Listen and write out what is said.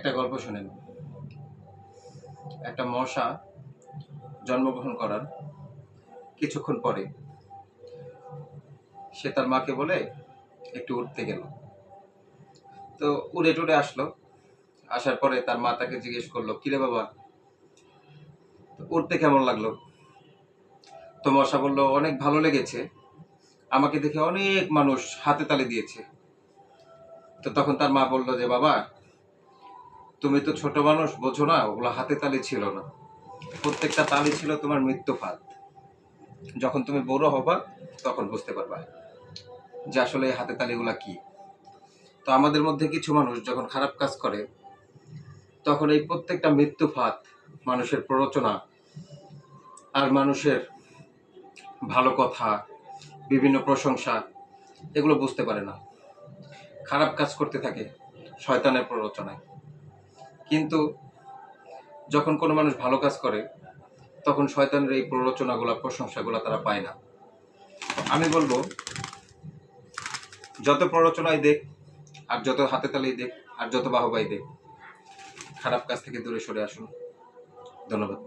একটা গল্প শুনেন। একটা মশা জন্মগ্রহণ করার কিছুক্ষণ পরে সে তার মাকে বলে, একটু উঠতে গেল। তো উড়ে টুড়ে আসলো। আসার পরে তার মা তাকে জিজ্ঞেস করল কিরে বাবা? উঠতে কেমন লাগল? তো মশা বলল, অনেক ভালো লেগেছে। আমাকে দেখে অনেক মানুষ হাতে তালে দিয়েছে। তো তখন তার মা বলল যে, বাবা তুমি তো ছোট মানুষ, বোঝো না, ওগুলো হাতে তালি ছিল না। প্রত্যেকটা তালি ছিল তোমার মৃত্যুপাত যখন তুমি বড় হবা, তখন বুঝতে পারবা যে আসলে এই হাতে তালিগুলা কি। তো আমাদের মধ্যে কিছু মানুষ যখন খারাপ কাজ করে, তখন এই প্রত্যেকটা মৃত্যুপাত মানুষের প্ররোচনা আর মানুষের ভালো কথা, বিভিন্ন প্রশংসা, এগুলো বুঝতে পারে না। খারাপ কাজ করতে থাকে শয়তানের প্ররোচনায়। কিন্তু যখন কোনো মানুষ ভালো কাজ করে, তখন শয়তানের এই প্ররোচনাগুলো, প্রশংসাগুলো তারা পায় না। আমি বলব, যত প্ররোচনাই দেখ, আর যত হাতে তালেই দেখ, আর যত বাহবাই দেখ, খারাপ কাজ থেকে দূরে সরে আসুন। ধন্যবাদ।